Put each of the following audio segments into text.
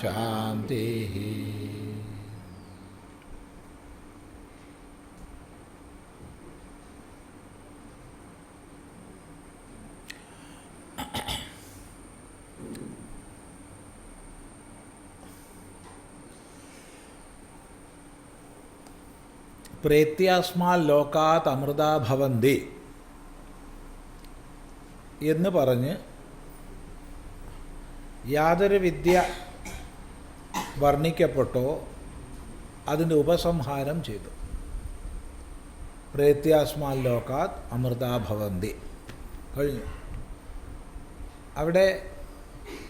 ശാന്തി. പ്രേത്യാസ്മാൽ ലോകാത് അമൃത ഭവന്തി എന്ന് പറഞ്ഞ് യാതൊരു വിദ്യ വർണിക്കപ്പെട്ടോ അതിന്റെ ഉപസംഹാരം ചെയ്തു. പ്രേത്യാസ്മാൻ ലോകാത് അമൃതാഭവന്തി കഴിഞ്ഞു. അവിടെ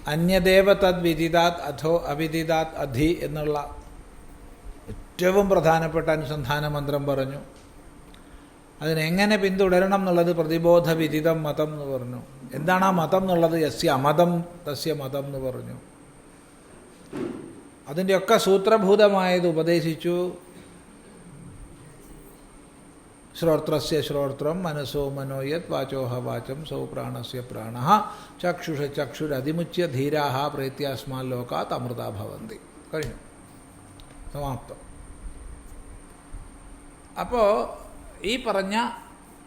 അന്യദേവ തദ് വിദിതാത് അഥോ അവിദിതാത് അധി എന്നുള്ള ഏറ്റവും പ്രധാനപ്പെട്ട അനുസന്ധാന മന്ത്രം പറഞ്ഞു. അതിനെങ്ങനെ പിന്തുടരണം എന്നുള്ളത് പ്രതിബോധ വിദിതം മതം എന്ന് പറഞ്ഞു. എന്താണ് ആ മതം എന്നുള്ളത്? യസ്യ അമതം തസ്യ മതം എന്ന് പറഞ്ഞു. അതിന്റെയൊക്കെ സൂത്രഭൂതമായത് ഉപദേശിച്ചു. ശ്രോത്രസ്യ ശ്രോത്രം മനസ്സോ മനോയത് വാചോഹ വാചം സൗ പ്രാണസ്യ പ്രാണ ചക്ഷുഷ ചക്ഷുരതിമുച്യ ധീരാഹ പ്രേത്യാസ്മാൻ ലോകാത് അമൃത ഭവന്തി. കഴിഞ്ഞു. സമാപ്തം. അപ്പോൾ ഈ പറഞ്ഞ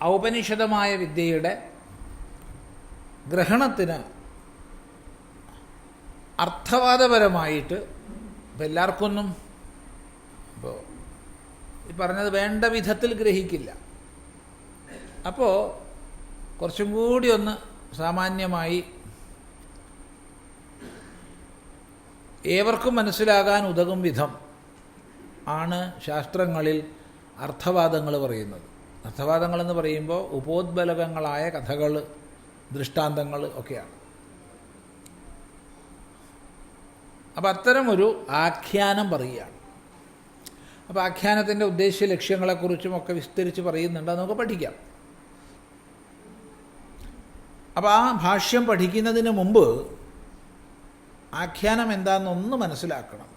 ഔപനിഷദമായ വിദ്യയുടെ ഗ്രഹണത്തിന് അർത്ഥവാദപരമായിട്ട് ഇപ്പം എല്ലാവർക്കൊന്നും ഇപ്പോൾ ഈ പറഞ്ഞത് വേണ്ട വിധത്തിൽ ഗ്രഹിക്കില്ല. അപ്പോൾ കുറച്ചും കൂടി ഒന്ന് സാമാന്യമായി ഏവർക്കും മനസ്സിലാകാൻ ഉതകും വിധം ആണ് ശാസ്ത്രങ്ങളിൽ അർത്ഥവാദങ്ങൾ പറയുന്നത്. അർത്ഥവാദങ്ങളെന്ന് പറയുമ്പോൾ ഉപോദ്ബലകങ്ങളായ കഥകൾ ദൃഷ്ടാന്തങ്ങൾ ഒക്കെയാണ്. അപ്പം അത്തരമൊരു ആഖ്യാനം പറയുകയാണ്. അപ്പോൾ ആഖ്യാനത്തിന്റെ ഉദ്ദേശ്യ ലക്ഷ്യങ്ങളെക്കുറിച്ചും ഒക്കെ വിസ്തരിച്ച് പറയുന്നുണ്ട്. നമുക്ക് പഠിക്കാം. അപ്പോൾ ആ ഭാഷ്യം പഠിക്കുന്നതിന് മുമ്പ് ആഖ്യാനം എന്താണെന്നൊന്ന് മനസ്സിലാക്കണം.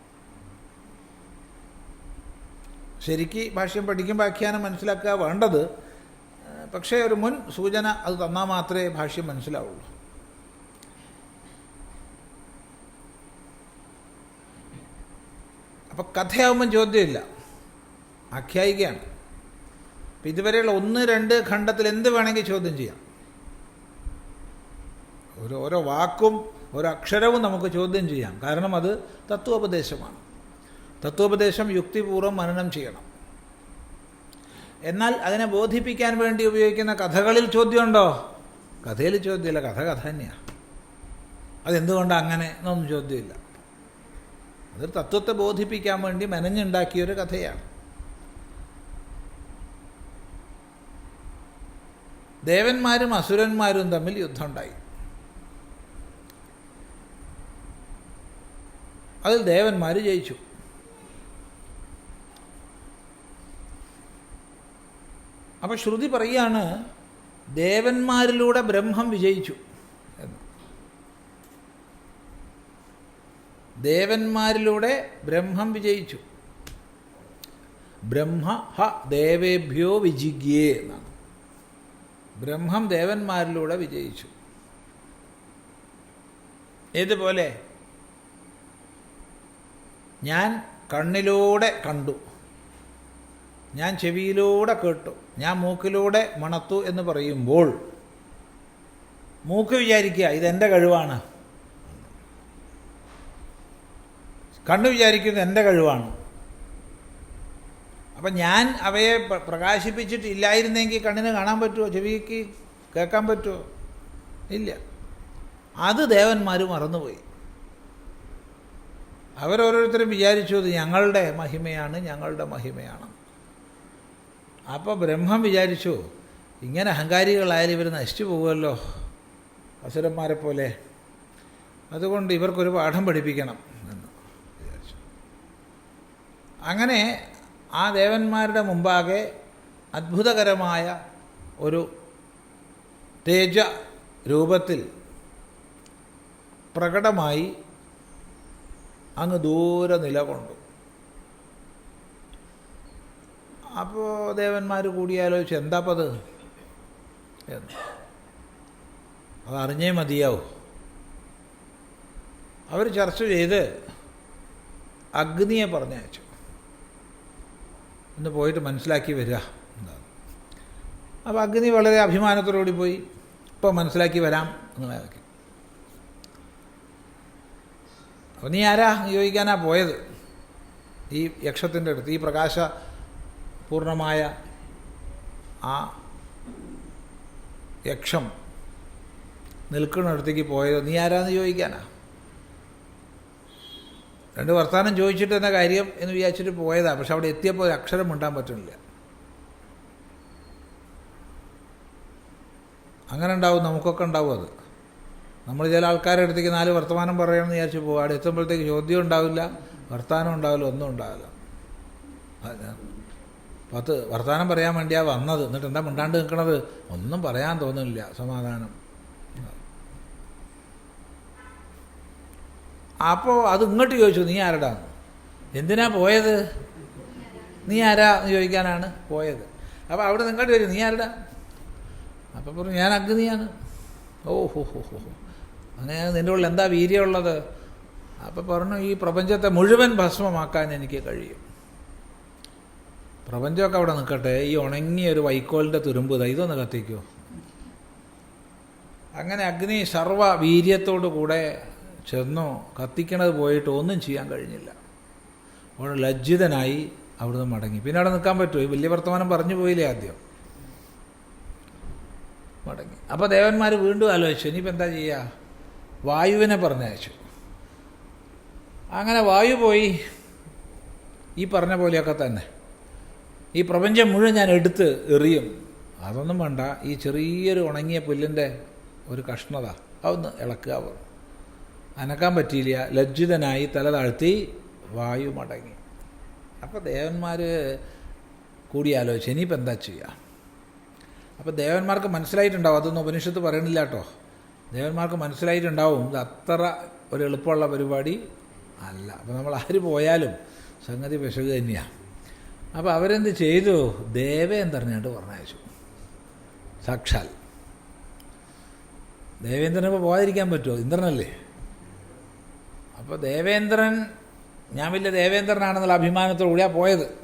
ശരിക്ക് ഭാഷ്യം പഠിക്കുമ്പോൾ ആഖ്യാനം മനസ്സിലാക്കുക വേണ്ടത് പക്ഷേ ഒരു മുൻ സൂചന അത് തന്നാൽ മാത്രമേ ഭാഷ്യം മനസ്സിലാവുള്ളൂ. അപ്പം കഥയാവുമ്പം ചോദ്യമില്ല. ആഖ്യായികയാണ്. അപ്പം ഇതുവരെയുള്ള ഒന്ന് രണ്ട് ഖണ്ഡത്തിൽ എന്ത് വേണമെങ്കിൽ ചോദ്യം ചെയ്യാം. ഒരു ഓരോ വാക്കും ഓരോ അക്ഷരവും നമുക്ക് ചോദ്യം ചെയ്യാം. കാരണം അത് തത്വോപദേശമാണ്. തത്വോപദേശം യുക്തിപൂർവം മനനം ചെയ്യണം. എന്നാൽ അതിനെ ബോധിപ്പിക്കാൻ വേണ്ടി ഉപയോഗിക്കുന്ന കഥകളിൽ ചോദ്യമുണ്ടോ? കഥയിൽ ചോദ്യമില്ല. കഥ കഥ തന്നെയാണ് അതെന്തുകൊണ്ടാണ് അങ്ങനെ എന്നൊന്നും ചോദ്യമില്ല. അതൊരു തത്വത്തെ ബോധിപ്പിക്കാൻ വേണ്ടി മെനഞ്ഞുണ്ടാക്കിയൊരു കഥയാണ്. ദേവന്മാരും അസുരന്മാരും തമ്മിൽ യുദ്ധമുണ്ടായി. അതിൽ ദേവന്മാർ ജയിച്ചു. അപ്പോൾ ശ്രുതി പറയാണ് ദേവന്മാരിലൂടെ ബ്രഹ്മം വിജയിച്ചു എന്ന് ദേവന്മാരിലൂടെ ബ്രഹ്മം വിജയിച്ചു. ബ്രഹ്മ ഹ ദേവേഭ്യോ വിജിഗ്യേ എന്നാണ്. ബ്രഹ്മം ദേവന്മാരിലൂടെ വിജയിച്ചു. ഏതുപോലെ ഞാൻ കണ്ണിലൂടെ കണ്ടു. ഞാൻ ചെവിയിലൂടെ കേട്ടു. ഞാൻ മൂക്കിലൂടെ മണത്തു എന്ന് പറയുമ്പോൾ മൂക്ക് വിചാരിക്കുക ഇതെന്റെ കഴിവാണ്. കണ്ണു വിചാരിക്കുന്നത് എന്റെ കഴിവാണ്. അപ്പം ഞാൻ അവയെ പ്രകാശിപ്പിച്ചിട്ട് പ്രകാശിപ്പിച്ചിട്ടില്ലായിരുന്നെങ്കിൽ കണ്ണിന് കാണാൻ പറ്റുമോ ചെവിക്ക് കേൾക്കാൻ പറ്റുമോ ഇല്ല. അത് ദേവന്മാർ മറന്നുപോയി. അവരോരോരുത്തരും വിചാരിച്ചു ഇത് ഞങ്ങളുടെ മഹിമയാണ് ഞങ്ങളുടെ മഹിമയാണ്. അപ്പോൾ ബ്രഹ്മം വിചാരിച്ചു ഇങ്ങനെ അഹങ്കാരികളായാലും ഇവർ നശിച്ചു പോകുമല്ലോ അസുരന്മാരെ പോലെ അതുകൊണ്ട് ഇവർക്കൊരു പാഠം പഠിപ്പിക്കണം. അങ്ങനെ ആ ദേവന്മാരുടെ മുമ്പാകെ അത്ഭുതകരമായ ഒരു തേജ രൂപത്തിൽ പ്രകടമായി അങ്ങ് ദൂരെ നിലകൊണ്ടു. അപ്പോൾ ദേവന്മാർ കൂടിയാലോചിച്ച് എന്താപ്പത് എന്ന്. അതറിഞ്ഞേ മതിയാവും. അവർ ചർച്ച ചെയ്ത് അഗ്നിയെ പറഞ്ഞയച്ചു. ഒന്ന് പോയിട്ട് മനസ്സിലാക്കി വരിക. എന്നാണ് അപ്പോൾ അഗ്നി വളരെ അഭിമാനത്തോടുകൂടി പോയി. ഇപ്പോൾ മനസ്സിലാക്കി വരാം എന്നുള്ളതൊക്കെ അപ്പോൾ നീ ആരാ? ചോദിക്കാനാ പോയത്. ഈ യക്ഷത്തിന്റെ അടുത്ത് ഈ പ്രകാശ പൂർണമായ ആ യക്ഷം നിൽക്കുന്നിടത്തേക്ക് പോയത് നീ ആരാന്ന് ചോദിക്കാനാ? രണ്ട് വർത്തമാനം ചോദിച്ചിട്ട് തന്നെ കാര്യം എന്ന് വിചാരിച്ചിട്ട് പോയതാണ് പക്ഷെ അവിടെ എത്തിയപ്പോൾ അക്ഷരം മിണ്ടാൻ പറ്റുന്നില്ല. അങ്ങനെ ഉണ്ടാവും നമുക്കൊക്കെ ഉണ്ടാവും അത്. നമ്മൾ ചില ആൾക്കാരെ അടുത്തേക്ക് നാല് വർത്തമാനം പറയണമെന്ന് വിചാരിച്ച് പോകും അവിടെ എത്തുമ്പോഴത്തേക്ക് ചോദ്യം ഉണ്ടാവില്ല വർത്തമാനം ഉണ്ടാവില്ല ഒന്നും ഉണ്ടാവില്ല. പത്ത് വർത്തമാനം പറയാൻ വേണ്ടിയാണ് വന്നത്. എന്നിട്ട് എന്താ മിണ്ടാണ്ട് നിൽക്കണത്? ഒന്നും പറയാൻ തോന്നുന്നില്ല സമാധാനം. അപ്പോൾ അത് ഇങ്ങോട്ട് ചോദിച്ചു നീ ആരടാ? എന്തിനാ പോയത്? നീ ആരാ? എന്ന് ചോദിക്കാനാണ് പോയത്. അപ്പോൾ അവിടെ നിങ്ങോട്ട് വരും നീ ആരടാ? അപ്പോൾ പറഞ്ഞു ഞാൻ അഗ്നിയാണ്. ഓ ഹോ ഹോ ഹോ. അങ്ങനെ നിന്റെ ഉള്ളിൽ എന്താ വീര്യമുള്ളത്? അപ്പോൾ പറഞ്ഞു ഈ പ്രപഞ്ചത്തെ മുഴുവൻ ഭസ്മമാക്കാൻ എനിക്ക് കഴിയും. പ്രപഞ്ചമൊക്കെ അവിടെ നിൽക്കട്ടെ ഈ ഉണങ്ങിയ ഒരു വൈക്കോലിന്റെ തുരുമ്പ് ഇതൊന്ന് കത്തിക്കോ. അങ്ങനെ അഗ്നി സർവ വീര്യത്തോടു കൂടെ ചെന്നു കത്തിക്കണത് പോയിട്ട് ഒന്നും ചെയ്യാൻ കഴിഞ്ഞില്ല. അവിടെ ലജ്ജിതനായി അവിടുന്ന് മടങ്ങി. പിന്നെ അവിടെ നിൽക്കാൻ പറ്റുമോ? വലിയ വർത്തമാനം പറഞ്ഞു പോയില്ലേ ആദ്യം? മടങ്ങി. അപ്പോൾ ദേവന്മാർ വീണ്ടും ആലോചിച്ചു ഇനിയിപ്പോൾ എന്താ ചെയ്യുക വായുവിനെ പറഞ്ഞയച്ചു. അങ്ങനെ വായു പോയി. ഈ പറഞ്ഞ പോലെയൊക്കെ തന്നെ. ഈ പ്രപഞ്ചം മുഴുവൻ ഞാൻ എടുത്ത് എറിയും. അതൊന്നും വേണ്ട. ഈ ചെറിയൊരു ഉണങ്ങിയ പുല്ലിന്റെ ഒരു കഷ്ണത. അതൊന്ന് ഇളക്കുക. അനക്കാൻ പറ്റിയില്ല. ലജ്ജിതനായി തല താഴ്ത്തി വായു മടങ്ങി. അപ്പോൾ ദേവന്മാർ കൂടിയാലോചിച്ച് ഇനിയിപ്പോൾ എന്താ ചെയ്യുക അപ്പോൾ ദേവന്മാർക്ക് മനസ്സിലായിട്ടുണ്ടാവും അതൊന്നും ഉപനിഷത്ത് പറയണില്ല കേട്ടോ. ദേവന്മാർക്ക് മനസ്സിലായിട്ടുണ്ടാവും ഇത് അത്ര ഒരു എളുപ്പമുള്ള പരിപാടി അല്ല. അപ്പോൾ നമ്മൾ ആര് പോയാലും സംഗതി പിശക് തന്നെയാണ് അപ്പോൾ അവരെന്ത് ചെയ്തു? ദേവേന്ദ്രനായിട്ട് പറഞ്ഞയച്ചു. സാക്ഷാൽ. ദേവേന്ദ്രനെ ഇപ്പോൾ പോകാതിരിക്കാൻ പറ്റുമോ ഇന്ദ്രനല്ലേ? അപ്പോൾ ദേവേന്ദ്രൻ ഞാൻ വലിയ ദേവേന്ദ്രനാണെന്നുള്ള അഭിമാനത്തോടു കൂടിയാണ് പോയത്.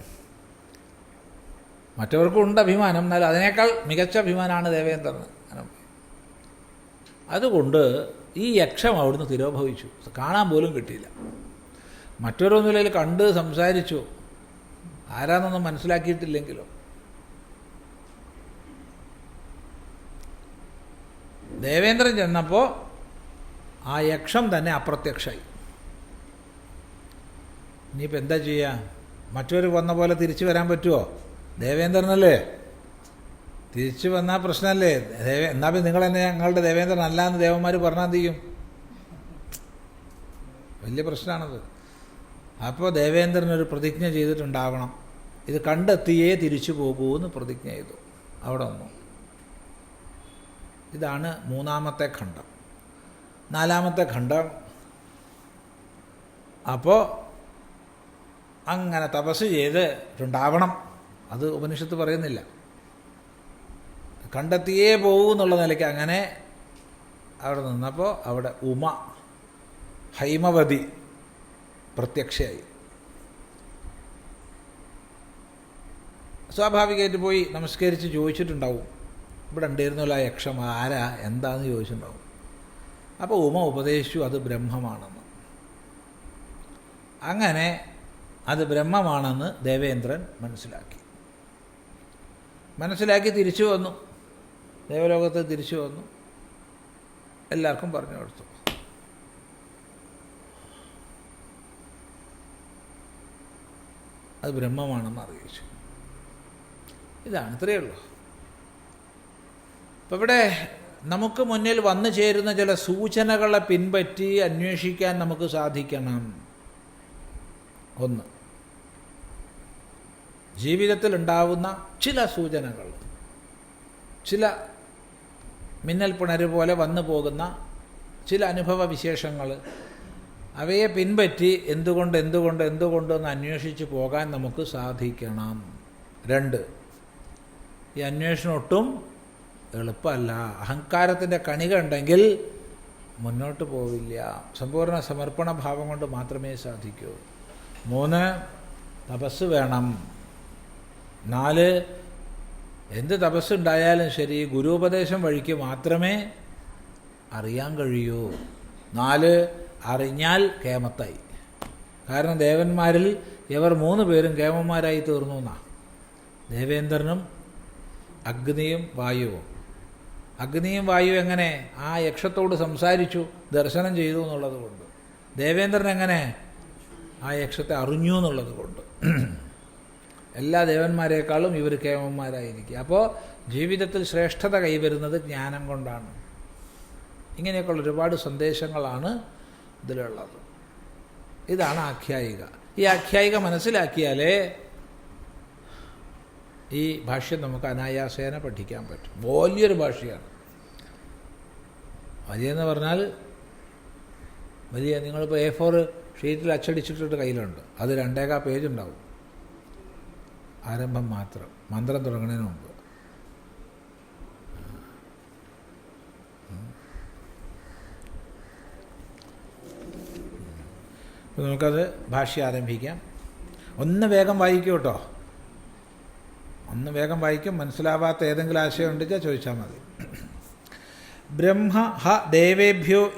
മറ്റവർക്കും ഉണ്ട് അഭിമാനം എന്നാൽ അതിനേക്കാൾ മികച്ച അഭിമാനമാണ് ദേവേന്ദ്രന് അതുകൊണ്ട് ഈ യക്ഷം അവിടുന്ന് തിരോഭവിച്ചു. കാണാൻ പോലും കിട്ടിയില്ല. മറ്റൊരൊന്നുമില്ല കണ്ട് സംസാരിച്ചു. ആരാന്നൊന്നും മനസ്സിലാക്കിയിട്ടില്ലെങ്കിലും. ദേവേന്ദ്രൻ ചെന്നപ്പോൾ ആ യക്ഷം തന്നെ അപ്രത്യക്ഷമായി ഇനിയിപ്പോൾ എന്താ ചെയ്യുക മറ്റൊരു വന്ന പോലെ തിരിച്ചു വരാൻ പറ്റുമോ ദേവേന്ദ്രനല്ലേ? തിരിച്ചു വന്നാൽ പ്രശ്നമല്ലേ? ദേവ എന്നാൽ പിന്നെ നിങ്ങൾ തന്നെ ഞങ്ങളുടെ ദേവേന്ദ്രൻ അല്ല എന്ന് ദേവന്മാർ പറഞ്ഞാൽ ചെയ്യും? വലിയ പ്രശ്നമാണത്. അപ്പോൾ ദേവേന്ദ്രൻ ഒരു പ്രതിജ്ഞ ചെയ്തിട്ടുണ്ടാവണം. ഇത് കണ്ടെത്തിയേ തിരിച്ചു പോകൂ എന്ന് പ്രതിജ്ഞ ചെയ്തു. അവിടെ വന്നു. ഇതാണ് മൂന്നാമത്തെ ഖണ്ഡം. നാലാമത്തെ ഖണ്ഡം. അപ്പോൾ അങ്ങനെ തപസ് ചെയ്തിട്ടുണ്ടാവണം അത് ഉപനിഷത്ത് പറയുന്നില്ല. കണ്ടെത്തിയേ പോകൂ എന്നുള്ള നിലയ്ക്ക് അങ്ങനെ അവിടെ നിന്നപ്പോൾ അവിടെ ഉമ ഹൈമവതി പ്രത്യക്ഷയായി. സ്വാഭാവികമായിട്ട് പോയി നമസ്കരിച്ച് ചോദിച്ചിട്ടുണ്ടാവും. ഇവിടെ ഉണ്ടായിരുന്നല്ലോ ആ യക്ഷം ആരാ എന്താന്ന് ചോദിച്ചിട്ടുണ്ടാവും. അപ്പോൾ ഉമ ഉപദേശിച്ചു അത് ബ്രഹ്മമാണെന്ന്. അങ്ങനെ അത് ബ്രഹ്മമാണെന്ന് ദേവേന്ദ്രൻ മനസ്സിലാക്കി. മനസ്സിലാക്കി തിരിച്ചു വന്നു. ദേവലോകത്ത് തിരിച്ചു വന്നു. എല്ലാവർക്കും പറഞ്ഞു കൊടുത്തു. അത് ബ്രഹ്മമാണെന്ന് അറിയിച്ചു. ഇതാണ് ഇത്രയേ ഉള്ളൂ. അപ്പം ഇവിടെ നമുക്ക് മുന്നിൽ വന്നു ചേരുന്ന ചില സൂചനകളെ പിൻപറ്റി അന്വേഷിക്കാൻ നമുക്ക് സാധിക്കണം. ഒന്ന് ജീവിതത്തിൽ ഉണ്ടാവുന്ന ചില സൂചനകൾ ചില മിന്നൽ പിണര് പോലെ വന്നു പോകുന്ന ചില അനുഭവ വിശേഷങ്ങൾ അവയെ പിൻപറ്റി എന്തുകൊണ്ട് എന്തുകൊണ്ട് എന്തുകൊണ്ട് എന്ന് അന്വേഷിച്ച് പോകാൻ നമുക്ക് സാധിക്കണം. രണ്ട് ഈ അന്വേഷണം ഒട്ടും എളുപ്പമല്ല. അഹങ്കാരത്തിന്റെ കണിക ഉണ്ടെങ്കിൽ മുന്നോട്ട് പോവില്ല. സമ്പൂർണ സമർപ്പണ ഭാവം കൊണ്ട് മാത്രമേ സാധിക്കൂ. മൂന്ന് തപസ് വേണം. നാല് എന്ത് തപസ്സുണ്ടായാലും ശരി ഗുരുപദേശം വഴിക്ക് മാത്രമേ അറിയാൻ കഴിയൂ. നാല് അറിഞ്ഞാൽ കേമത്തായി. കാരണം ദേവന്മാരിൽ ഇവർ മൂന്ന് പേരും കേമന്മാരായി തീർന്നു എന്നാ. ദേവേന്ദ്രനും അഗ്നിയും വായുവും. അഗ്നിയും വായു എങ്ങനെ ആ യക്ഷത്തോട് സംസാരിച്ചു ദർശനം ചെയ്തു എന്നുള്ളത് കൊണ്ട്. ദേവേന്ദ്രൻ എങ്ങനെ ആ യക്ഷത്തെ അറിഞ്ഞു എന്നുള്ളത് കൊണ്ട്. എല്ലാ ദേവന്മാരെക്കാളും ഇവർ കേമന്മാരായിരിക്കും. അപ്പോൾ ജീവിതത്തിൽ ശ്രേഷ്ഠത കൈവരുന്നത് ജ്ഞാനം കൊണ്ടാണ്. ഇങ്ങനെയൊക്കെയുള്ള ഒരുപാട് സന്ദേശങ്ങളാണ് ഇതിലുള്ളത്. ഇതാണ് ആഖ്യായിക. ഈ ആഖ്യായിക മനസ്സിലാക്കിയാലേ ഈ ഭാഷ്യം നമുക്ക് അനായാസേന പഠിക്കാൻ പറ്റും. വലിയൊരു ഭാഷയാണ്. വലിയെന്ന് പറഞ്ഞാൽ വലിയ നിങ്ങളിപ്പോൾ എ ഫോർ ഷീറ്റിൽ അച്ചടിച്ചിട്ടിട്ട് കയ്യിലുണ്ട്. അത് രണ്ടേകാ പേജ് ഉണ്ടാവും ആരംഭം മാത്രം മന്ത്രം തുടങ്ങുന്നതിന് മുമ്പ്. നമുക്കത് ഭാഷ്യം ആരംഭിക്കാം. ഒന്ന് വേഗം വായിക്കും കേട്ടോ ഒന്ന് വേഗം വായിക്കും മനസ്സിലാവാത്ത ഏതെങ്കിലും ആശയം ഉണ്ടെങ്കിൽ ചോദിച്ചാൽ മതി. ബ്രഹ്മ ഹ ദേവേഭ്യോ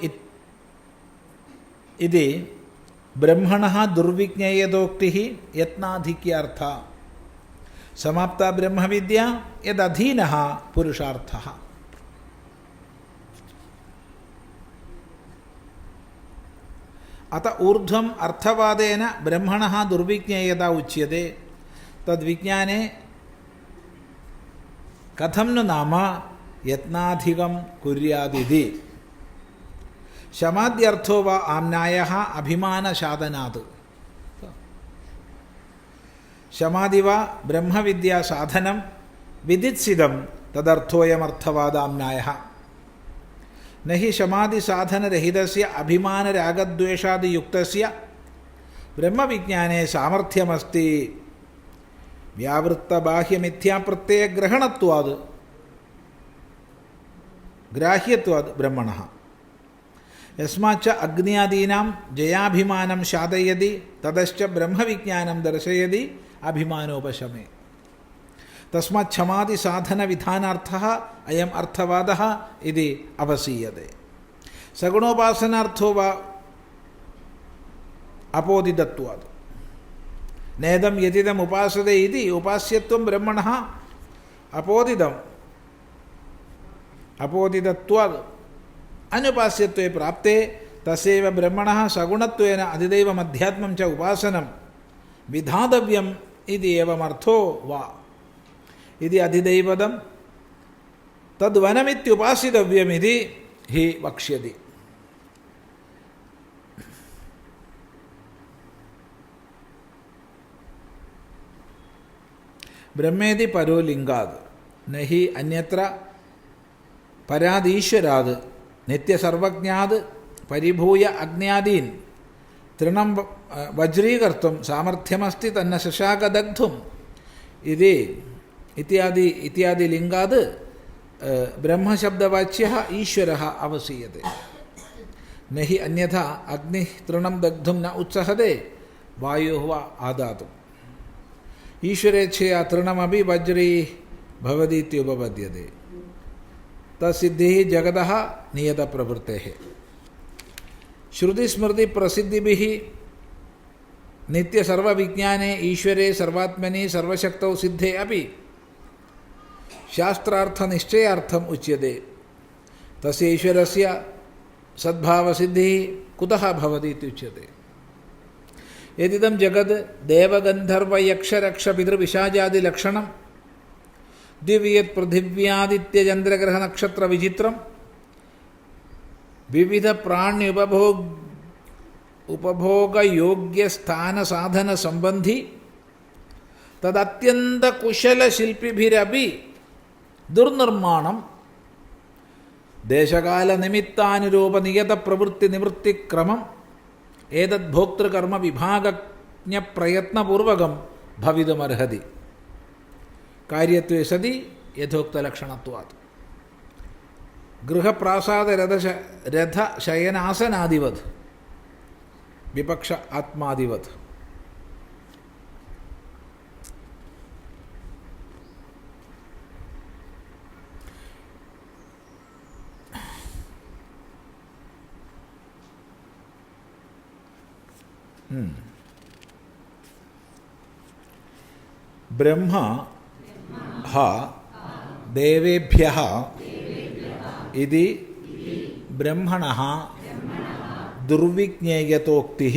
ഇത് ബ്രഹ്മണ ദുർവിജ്ഞേയതോക്തി യത്നാധിക്യാർത്ഥ സമാപ്ത ബ്രഹ്മവിദ്യ യദധീന പുരുഷാർത്ഥ അത ഊർധ്വം അർത്ഥവാദേന ബ്രഹ്മണ ദുർവിജ്ഞേയത ഉച്യത്തെ തദ്വിജ്ഞാനെ കഥം नु നാമ യത്നാധികം കുര്യാതിഥി ശമാദ്യർത്ഥോ വ ആംനായ അഭിമാനസാധനാത് ശമാദിവ ബ്രഹ്മവിദ്യാസാധനം വിദിത്സിതം തദർത്ഥോയമർത്ഥവാദാംനായ നഹി ശമാദിസാധനരഹിതസ്യ അഭിമാനരാഗദ്വേഷാദിയുക്തസ്യ ബ്രഹ്മവിജ്ഞാനെ സാമർഥ്യമസ്തി വ്യാവൃത്തബാഹ്യമിഥ്യാപ്രത്യയഗ്രഹണത്വാത് ഗ്രാഹ്യത്വാത് ബ്രഹ്മണ. യസ്മാച്ച അഗ്നിയാദീനാം ജയാഭിമാനം ശാതയതി തതശ്ച ബ്രഹ്മവിജ്ഞാനം ദർശയതി അഭിമാനോപശമേ. തസ്മാത് ക്ഷമാതി സാധന വിധാനാർത്ഥ അയം അർത്ഥവാദ ഇത് അവസീയത്തെ സഗുണോപാസനാർത്ഥോ വ അപോദിതത്വാത്. നേദം യതിദം ഉപാസത ഇതി ഉപാസ്യത്വം ബ്രഹ്മണ അപോദിതം. അപോദിതത്വാത്. അനുപാസ്യത്വേ പ്രാപ്തേ തസേവ ബ്രഹ്മണ സഗുണത്വേന അതിദൈവമധ്യാത്മം ച ഉപാസനം. വിധാതവ്യം ഇത് ഏവമർത്ഥോ വാ. ഇത് അതിദൈവതം തദ്വനമിത്യുപാസിതവ്യമിതി ഹി വക്ഷ്യതി. ബ്രഹ്മേതി പരോ ലിംഗാത്. നഹി അന്യത്ര പരാതീശ്വരാത് നിത്യസർവജ്ഞാത് പരിഭൂയ അജ്ഞാദീൻ തൃണം വജ്രീകർത്തും സാമർഥ്യമസ്തി തന്നെ ശശാകദഗ്ധും ഇത് ഇത്യാദി ഇത്യാദി ലിംഗാത് ബ്രഹ്മശബ്ദവാച്യ ഈശ്വര അവസീയത്തെ. നഹി അന്യഥ അഗ്നി തൃണം ദഗ്ധും ന ഉത്സഹതേ വായു ആദാതും. ഈശ്വരേച്ഛയാ തൃണമപി വജ്രീ ഭവതീത്യുപപദ്യത്തെ തസിദ്ധി ജഗത നിയതപ്രവൃത്തെ श्रुतिस्मृति प्रसिद्धि नित्य सर्वविज्ञाने, ईश्वरे, सर्वात्मने, सर्वशक्तौ सिद्धे अपि शास्त्रार्थनिश्चयार्थम् उच्यते। तस्य ईश्वरस्य सद्भावसिद्धिः कुतः भवति इति उच्यते। यदिदं जगद् देवगन्धर्वयक्षरक्षपितृविशाजादिलक्षणं दिव्यत्पृथिव्यादित्यचन्द्रग्रहनक्षत्रविचित्रं വിവിധ പ്രാണ്യുപഭോഗ് കുശല തദത്യന്തകുശലശില്പിഭിരപി ദുർനിർമ്മാണം ദേശകാല നിമിത്താനുരൂപ നിയത പ്രവൃത്തി നിവൃത്തിക്രമം ഏതത് ഭോക്തൃകർമ്മ വിഭാഗജ്ഞ പ്രയത്നപൂർവകം ഭവിതുമർഹതി. കാര്യത്വേ സതി യഥോക്തലക്ഷണത്വാത്. गृहप्रासादरथश रथशयनासनादिवत् विपक्ष आत्मादिवत् ब्रह्म हा देवेभ्यः ഇതി ബ്രഹ്മണ ദുർവിജ്ഞേയതോക്തി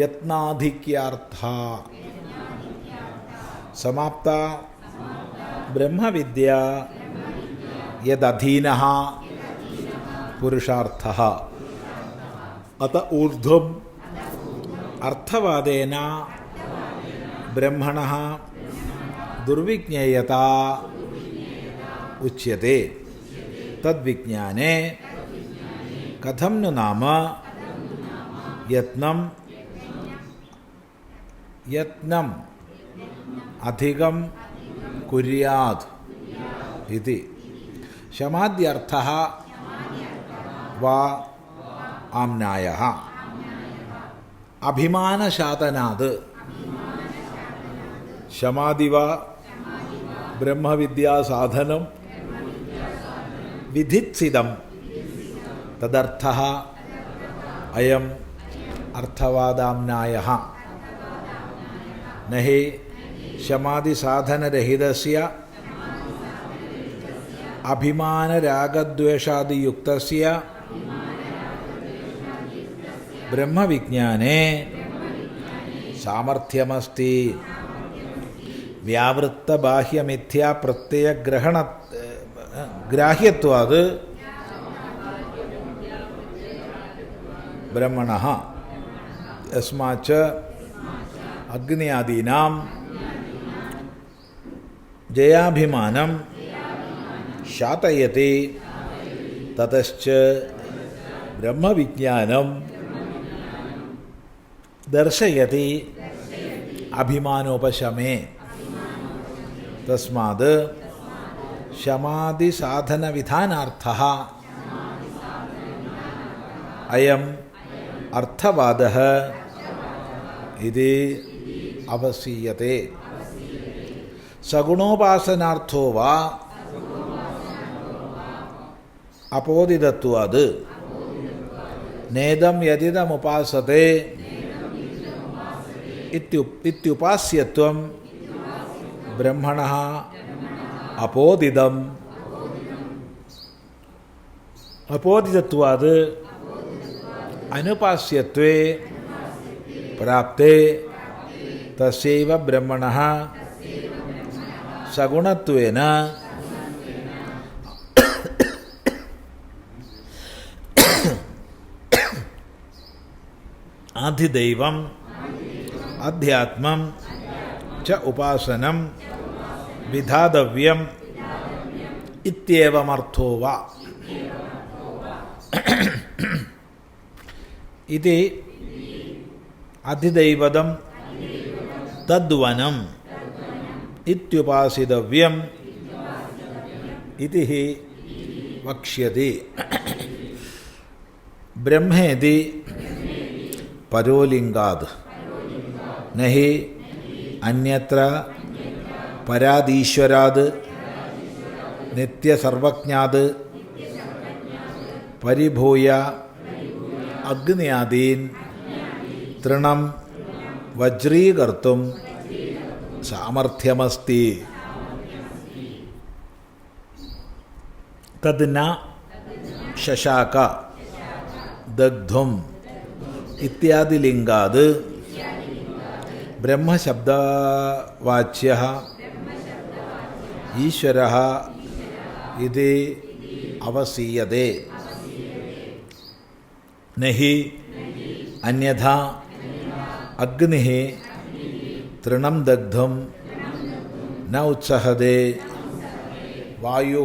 യത്നാധിക്യാർത്ഥ സമാപ്ത ബ്രഹ്മവിദ്യ യദധീന പുരുഷാർത്ഥ അത ഊർധ്വം അർത്ഥവാദേന ബ്രഹ്മണ ദുർവിജ്ഞേയത ഉച്യത്തെ തദ്വിജ്ഞാനെ കഥം നു നാമ യത്നം യത്നം അധികം കുര്യാത് ഇതി ശമാദ്യർത്ഥ വാ ആംനായ അഭിമാനശാതനാത് ശമാദിവ ബ്രഹ്മവിദ്യാസാധനം വിധിത്സിതം തദർത്ഥ അയം അർത്ഥവാദാംനായ നഹി ശമാദിസാധനരഹിതസ്യ അഭിമാനരാഗദ്വേഷാദിയുക്തസ്യ ബ്രഹ്മവിജ്ഞാനെ സാമർഥ്യമസ്തി വ്യാവൃത്തബാഹ്യമിഥ്യാ പ്രത്യയഗ്രഹണ ഗ്രാഹ്യത്വാത് ബ്രഹ്മണ. യസ്മാച്ച് അഗ്നിയാദീനാം. ജയാഭിമാനം. ശാതയതി. തതശ്ച ബ്രഹ്മവിജ്ഞാനം. ദർശയതി. അഭിമാനോപശമേ. തസ്മാത് ശമാദിസാധനവിധാനാർത്ഥ അയം അർത്ഥവാദ. ഇത് അവസീയത്തെ സഗുണോപാസനാർത്ഥോ വാ. അപോദിതത്വാത് നേതം യതിതമുപാസത്തെ ഇത്യു ഇത്യുപാസ്യത്വം. ബ്രഹ്മണ അപോദിതം അപോദിതത്വാത് അനുപാസ്യത്വേ പ്രാപ്തേ തസ്യൈവ ബ്രഹ്മണ സഗുണത്വേന ആധിദൈവം അധ്യാത്മം ച ഉപാസനം വിധാതവ്യം ഇത്യവമർത്ഥോ വ ഇത് അധിദൈവതം തദ്വനം ഇത്യുപാസിതവ്യം ഇതി വക്ഷ്യതി ബ്രഹ്മേതി പരോലിംഗാത് നഹി അന്യത്ര പരാദീശ്വരാത് നിത്യസർവജ്ഞാത്. പരിഭൂയ അഗ്നിയാദീൻ. തൃണം വജ്രീകർത്തും സാമർഥ്യമസ്തി. തദ് ന ശശാക. ദഗ്ധും ഇത്യാദിലിംഗാത്. ബ്രഹ്മശബ്ദവാച്യ ഈശ്വര ഇത് അവസീയതേ നഹി അന്യഥാ അഗ്നി തൃണം ദഗ്ധം ന ഉത്സഹതേ വായു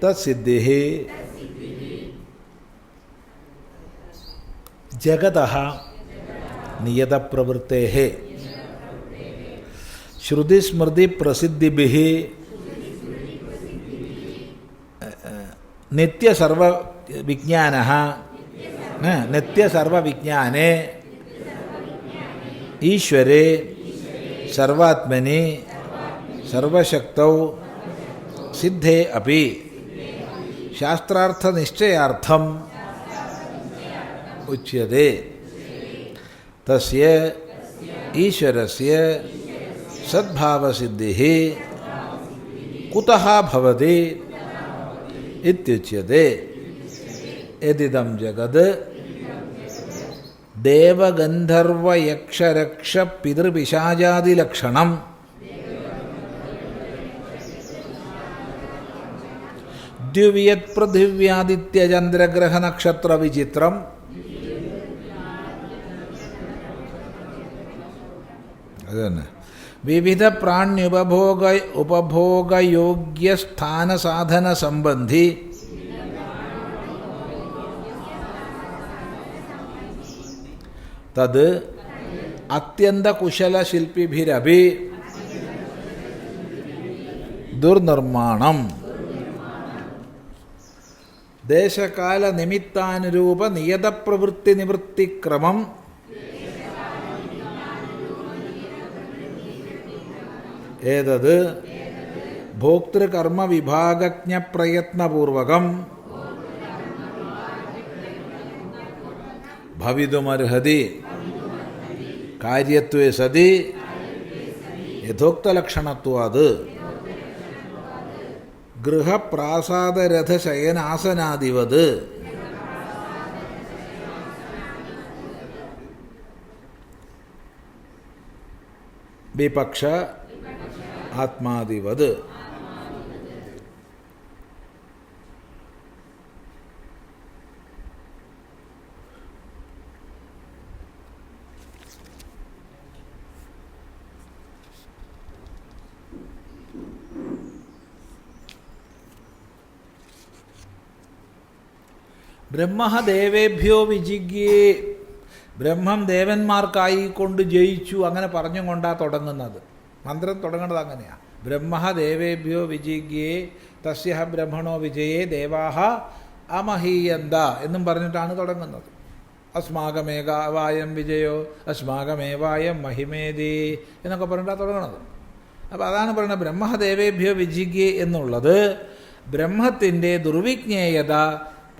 വാ ആദാതും ഈശ്വരേച്ഛയാ തൃണമപി വജ്രീഭവതി ഇത്യുപപദ്യത്തെ തത്സിദ്ധി ജഗത നിയതപ്രവൃത്തെ ശ്രുതിസ്മൃതിപ്രസിദ്ധിഭി നിത്യസർവവിജ്ഞാന നിത്യസർവവിജ്ഞാനെ ഈശ്വരേ സർവാത്മനി സർവശക്തൗ സിദ്ധേ അപി ಶಾಸ್ತ್ರಾರ್ಥ ನಿಶ್ಚಯಾರ್ಥಂ उच्य ತಸ್ಯ ಈಶ್ವರಸ್ಯ ಸದ್ಭಾವಸಿದ್ಧಿಃ कुतः भवति इत्युच्यते। यदिदं जगद् देवगन्धर्वयक्षरक्षपितृपिशाजादिलक्षणम् ദ്യുവിയത് പൃഥിവ്യാദിത്യചന്ദ്രഗ്രഹനക്ഷത്ര വിചിത്രം. അത് തന്നെ. വിവിധ പ്രാണ്യുപഭോഗ ഉപഭോഗയോഗ്യ സ്ഥാന സാധന സംബന്ധി. തത് അത്യന്തകുശലശില്പിഭിരഭി ദുർനിർമ്മാണം ദേശകാല നിമിത്താനുരൂപ നിയതപ്രവൃത്തി നിവൃത്തിക്രമം ഏതത്? ഭോക്തൃകർമ്മ വിഭാഗജ്ഞ പ്രയത്നപൂർവകം ഭവിതുമർഹതി. കാര്യത്വേ സതി. യഥോക്തലക്ഷണത്വാത് ഗൃഹപ്രാസാദരഥശയനാസനാദിവത്. വിപക്ഷ ആത്മാദിവത്. ബ്രഹ്മദേവേഭ്യോ വിജിഗ്യേ ബ്രഹ്മം ദേവന്മാർക്കായി കൊണ്ട് ജയിച്ചു. അങ്ങനെ പറഞ്ഞും കൊണ്ടാണ് തുടങ്ങുന്നത്. മന്ത്രം തുടങ്ങുന്നത് അങ്ങനെയാണ് ബ്രഹ്മ ദേവേഭ്യോ വിജിഗ്യേ തസ്യ ബ്രഹ്മണോ വിജയേ ദേവാഹ അമഹീയന്ത എന്നും പറഞ്ഞിട്ടാണ് തുടങ്ങുന്നത്. അസ്മാകമേകാവായം വിജയോ അസ്മാകമേവായം മഹിമേതി എന്നൊക്കെ പറഞ്ഞിട്ടാണ് തുടങ്ങുന്നത് അപ്പോൾ അതാണ് പറയുന്നത് ബ്രഹ്മദേവേഭ്യോ വിജിഗ്യേ എന്നുള്ളത് ബ്രഹ്മത്തിന്റെ ദുർവിജ്ഞേയത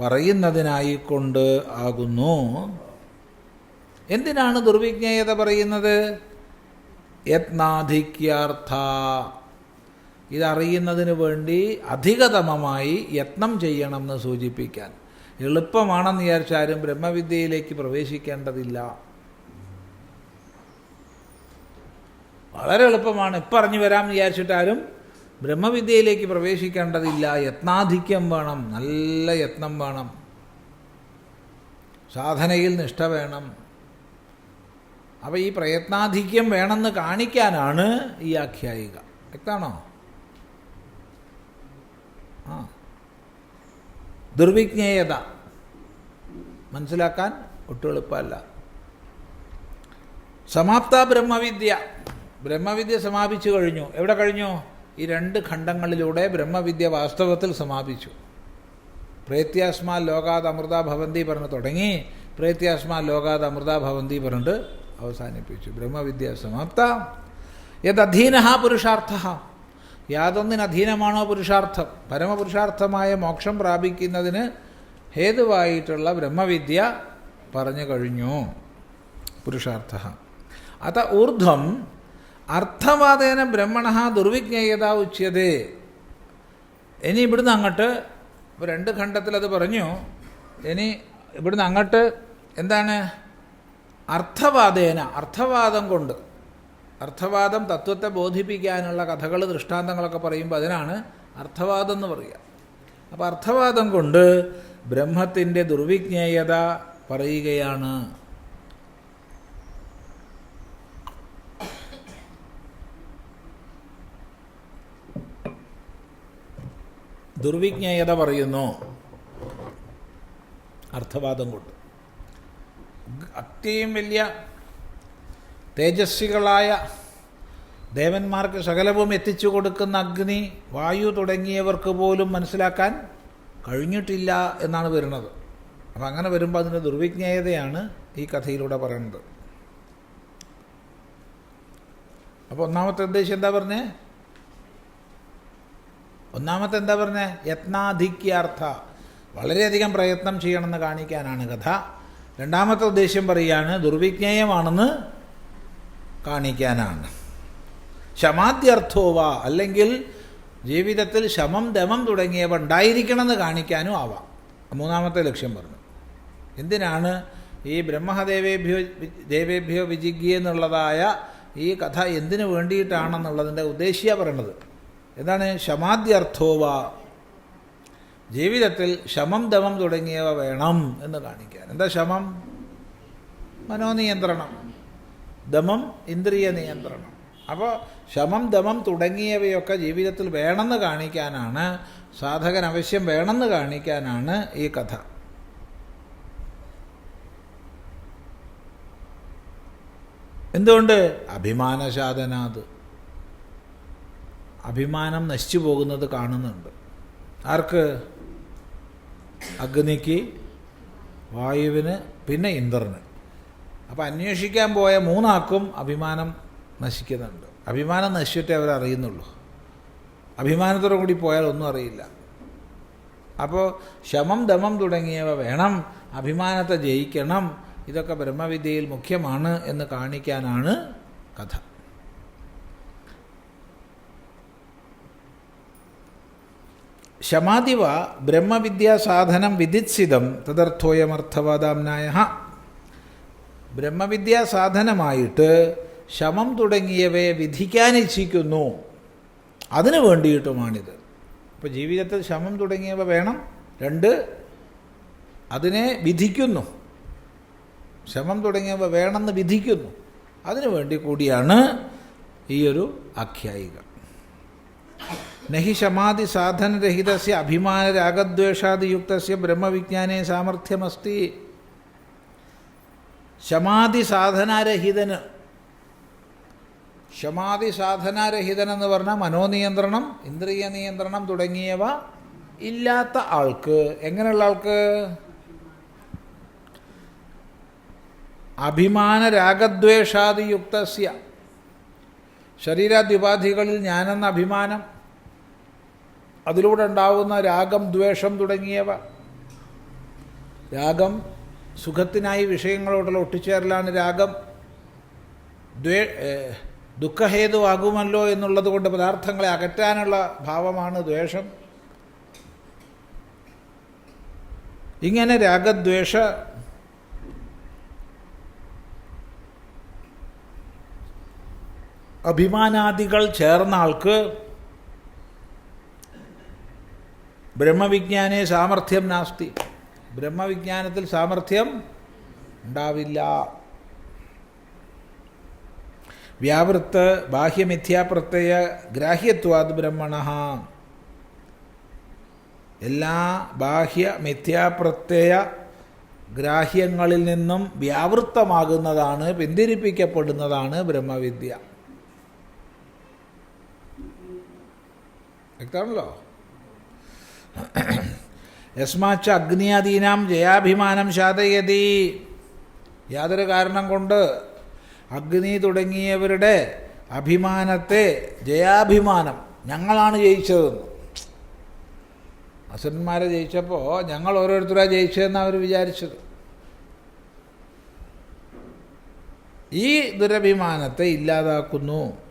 പറയുന്നതിനായിക്കൊണ്ട് ആകുന്നു. എന്തിനാണ് ദുർവിജ്ഞേയത പറയുന്നത്? യത്നാധിക്യാർത്ഥ. ഇതറിയുന്നതിന് വേണ്ടി അധികതമമായി യത്നം ചെയ്യണം എന്ന് സൂചിപ്പിക്കാൻ. എളുപ്പമാണെന്ന് വിചാരിച്ചാലും ബ്രഹ്മവിദ്യയിലേക്ക് പ്രവേശിക്കേണ്ടതില്ല. വളരെ എളുപ്പമാണ്. ഇപ്പം അറിഞ്ഞു വരാമെന്ന് വിചാരിച്ചിട്ടാലും ബ്രഹ്മവിദ്യയിലേക്ക് പ്രവേശിക്കേണ്ടതില്ല. യത്നാധിക്യം വേണം. നല്ല യത്നം വേണം. സാധനയിൽ നിഷ്ഠ വേണം. അപ്പോൾ ഈ പ്രയത്നാധിക്യം വേണമെന്ന് കാണിക്കാനാണ് ഈ ആഖ്യായിക. വ്യക്താണോ? ആ. ദുർവിജ്ഞേയത. മനസ്സിലാക്കാൻ ഒട്ടും എളുപ്പമല്ല. സമാപ്ത ബ്രഹ്മവിദ്യ. ബ്രഹ്മവിദ്യ സമാപിച്ചു കഴിഞ്ഞു. എവിടെ കഴിഞ്ഞു? ഈ രണ്ട് ഖണ്ഡങ്ങളിലൂടെ ബ്രഹ്മവിദ്യ വാസ്തവത്തിൽ സമാപിച്ചു. പ്രേത്യാസ്മാ ലോകാത് അമൃത ഭവന്തി പറഞ്ഞ് തുടങ്ങി പ്രേത്യാസ്മാ ലോകാത് അമൃത ഭവന്തി പറഞ്ഞിട്ട് അവസാനിപ്പിച്ചു. ബ്രഹ്മവിദ്യ സമാപ്ത. യദധീന പുരുഷാർത്ഥ. യാതൊന്നിന് അധീനമാണോ പുരുഷാർത്ഥം? പരമപുരുഷാർത്ഥമായ മോക്ഷം പ്രാപിക്കുന്നതിന് ഹേതുവായിട്ടുള്ള ബ്രഹ്മവിദ്യ പറഞ്ഞു കഴിഞ്ഞു. പുരുഷാർത്ഥ. അത ഊർധ്വം അർത്ഥവാദേന ബ്രഹ്മണ ദുർവിജ്ഞേയത ഉച്യതേ. ഇനി ഇവിടുന്ന് അങ്ങോട്ട് രണ്ട് ഖണ്ഡത്തിൽ അത് പറഞ്ഞു. ഇനി ഇവിടുന്ന് അങ്ങോട്ട് എന്താണ്? അർത്ഥവാദേന അർത്ഥവാദം കൊണ്ട്. അർത്ഥവാദം തത്വത്തെ ബോധിപ്പിക്കാനുള്ള കഥകൾ ദൃഷ്ടാന്തങ്ങളൊക്കെ പറയുമ്പോൾ അതിനാണ് അർത്ഥവാദം എന്ന് പറയുക. അപ്പോൾ അർത്ഥവാദം കൊണ്ട് ബ്രഹ്മത്തിന്റെ ദുർവിജ്ഞേയത പറയുകയാണ്. ദുർവിജ്ഞേയത പറയുന്നു. അർത്ഥവാദം കൊണ്ട്. അത്രയും വലിയ തേജസ്വികളായ ദേവന്മാർക്ക് സകലവും എത്തിച്ചു കൊടുക്കുന്ന അഗ്നി വായു തുടങ്ങിയവർക്ക് പോലും മനസ്സിലാക്കാൻ കഴിഞ്ഞിട്ടില്ല എന്നാണ് വരുന്നത്. അപ്പം അങ്ങനെ വരുമ്പോൾ അതിന്റെ ദുർവിജ്ഞേയതയാണ് ഈ കഥയിലൂടെ പറയുന്നത്. അപ്പോൾ ഒന്നാമത്തെ ഉദ്ദേശം എന്താ പറഞ്ഞേ? ഒന്നാമത്തെ എന്താ പറഞ്ഞത് യത്നാധിക്യാർത്ഥ. വളരെയധികം പ്രയത്നം ചെയ്യണമെന്ന് കാണിക്കാനാണ് കഥ. രണ്ടാമത്തെ ഉദ്ദേശ്യം പറയുകയാണ് ദുർവിജ്ഞേയമാണെന്ന് കാണിക്കാനാണ്. ശമാദ്യർത്ഥോവ അല്ലെങ്കിൽ ജീവിതത്തിൽ ശമം ദമം തുടങ്ങിയവ ഉണ്ടായിരിക്കണമെന്ന് കാണിക്കാനും ആവാം. മൂന്നാമത്തെ ലക്ഷ്യം പറഞ്ഞു. എന്തിനാണ് ഈ ബ്രഹ്മദേവേഭ്യോ ദേവേഭ്യോ വിജിഗ്യ എന്നുള്ളതായ ഈ കഥ എന്തിനു വേണ്ടിയിട്ടാണെന്നുള്ളതിന്റെ ഉദ്ദേശ്യ പറയണത്? എന്താണ്? ശമാദ്യർത്ഥോവ ജീവിതത്തിൽ ശമം ദമം തുടങ്ങിയവ വേണം എന്ന് കാണിക്കാൻ. എന്താ ശമം മനോനിയന്ത്രണം. ദമം ഇന്ദ്രിയ നിയന്ത്രണം. അപ്പോൾ ശമം ദമം തുടങ്ങിയവയൊക്കെ ജീവിതത്തിൽ വേണമെന്ന് കാണിക്കാനാണ് സാധകൻ അവശ്യം വേണമെന്ന് കാണിക്കാനാണ് ഈ കഥ. എന്തുകൊണ്ട്? അഭിമാനശാതനാത് അഭിമാനം നശിച്ചു പോകുന്നത് കാണുന്നുണ്ട്. ആർക്ക്? അഗ്നിക്ക് വായുവിന് പിന്നെ ഇന്ദ്രന്. അപ്പോൾ അന്വേഷിക്കാൻ പോയ മൂന്നാക്കും അഭിമാനം നശിക്കുന്നുണ്ട്. അഭിമാനം നശിച്ചിട്ടേ അവരറിയുന്നുള്ളൂ അഭിമാനത്തോടു കൂടി പോയാൽ ഒന്നും അറിയില്ല. അപ്പോൾ ശമം ദമം തുടങ്ങിയവ വേണം അഭിമാനത്തെ ജയിക്കണം ഇതൊക്കെ ബ്രഹ്മവിദ്യയിൽ മുഖ്യമാണ് എന്ന് കാണിക്കാനാണ് കഥ. ശമാദിവ ബ്രഹ്മവിദ്യാസാധനം വിദിത്സിതം തദർത്ഥോയമർത്ഥവാദാംനായ ബ്രഹ്മവിദ്യാസാധനമായിട്ട് ശമം തുടങ്ങിയവയെ വിധിക്കാനിച്ഛിക്കുന്നു. അതിന് അതിനു വേണ്ടിയിട്ടുമാണിത്. അപ്പോൾ ജീവിതത്തിൽ ശമം തുടങ്ങിയവ വേണം. രണ്ട് അതിനെ വിധിക്കുന്നു. ശമം തുടങ്ങിയവ വേണമെന്ന് വിധിക്കുന്നു. അതിനു വേണ്ടി കൂടിയാണ് ഈ ഒരു ആഖ്യായിക. നഹി ശമാതി സാധനരഹിതസ്യ അഭിമാന രാഗദ്വേഷാദിയുക്ത ബ്രഹ്മവിജ്ഞാനേ സാമർഥ്യമസ്തി. ശമാതി സാധനാരഹിതന് ശമാതി സാധനാരഹിതൻ എന്ന് പറഞ്ഞാൽ മനോനിയന്ത്രണം ഇന്ദ്രിയ നിയന്ത്രണം തുടങ്ങിയവ ഇല്ലാത്ത ആൾക്ക്. എങ്ങനെയുള്ള ആൾക്ക്? അഭിമാന രാഗദ്വേഷാദിയുക്ത ശരീരാദ്യുപാധികളിൽ ഞാനെന്ന അഭിമാനം അതിലൂടെ ഉണ്ടാവുന്ന രാഗം ദ്വേഷം തുടങ്ങിയവ. രാഗം സുഖത്തിനായി വിഷയങ്ങളോടുള്ള ഒട്ടിച്ചേരലാണ് രാഗം. ദ്വേ ദുഃഖഹേതുവാകുമല്ലോ എന്നുള്ളത് കൊണ്ട് പദാർത്ഥങ്ങളെ അകറ്റാനുള്ള ഭാവമാണ് ദ്വേഷം. ഇങ്ങനെ രാഗദ്വേഷ അഭിമാനാദികൾ ചേർന്ന ആൾക്ക് ബ്രഹ്മവിജ്ഞാനെ സാമർഥ്യം നാസ്തി. ബ്രഹ്മവിജ്ഞാനത്തിൽ സാമർഥ്യം ഉണ്ടാവില്ല. വ്യാവൃത്ത് ബാഹ്യമിഥ്യാപ്രത്യയ ഗ്രാഹ്യത്വാത് ബ്രഹ്മണ. എല്ലാ ബാഹ്യ മിഥ്യാപ്രത്യയ ഗ്രാഹ്യങ്ങളിൽ നിന്നും വ്യാവൃത്തമാകുന്നതാണ് പിന്തിരിപ്പിക്കപ്പെടുന്നതാണ് ബ്രഹ്മവിദ്യ. വ്യക്തമാണല്ലോ? യസ്മാച്ച അഗ്നിയാദീനാം ജയാഭിമാനം ശാതയതി. യാതൊരു കാരണം കൊണ്ട് അഗ്നി തുടങ്ങിയവരുടെ അഭിമാനത്തെ ജയാഭിമാനം ഞങ്ങളാണ് ജയിച്ചതെന്ന്. അസുരന്മാരെ ജയിച്ചപ്പോൾ ഞങ്ങൾ ഓരോരുത്തരാണ് ജയിച്ചതെന്ന് അവർ വിചാരിച്ചത്. ഈ ദുരഭിമാനത്തെ ഇല്ലാതാക്കുന്നു.